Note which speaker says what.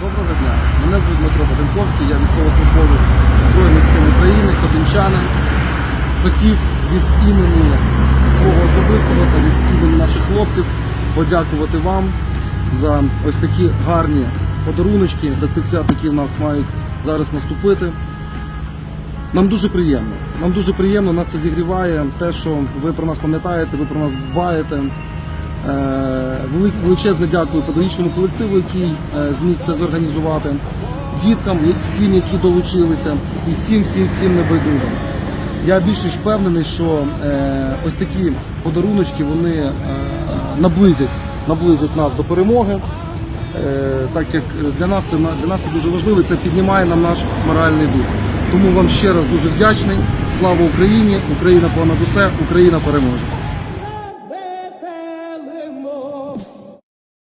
Speaker 1: Доброго дня. Мене звуть Дмитро Баденковський, я військовослужбовець Збройних сил України, ходинчанин. Хотів від імені свого особистого та від імені наших хлопців подякувати вам за ось такі гарні подаруночки до тих свят, які в нас мають зараз наступити. Нам дуже приємно. Нам дуже приємно, нас це зігріває. Те, що ви про нас пам'ятаєте, ви про нас дбаєте. Е, вели- Величезне дякую педагогічному колективу, який е, зміг це зорганізувати, діткам, всім, які долучилися, і всім, всім, всім небайдужим. Я більш ніж впевнений, що е, ось такі подаруночки вони наблизять, наблизять нас до перемоги. Так як для нас це для нас це дуже важливо, це піднімає нам наш моральний дух. Тому вам ще раз дуже вдячний. Слава Україні! Україна понад усе, Україна переможе!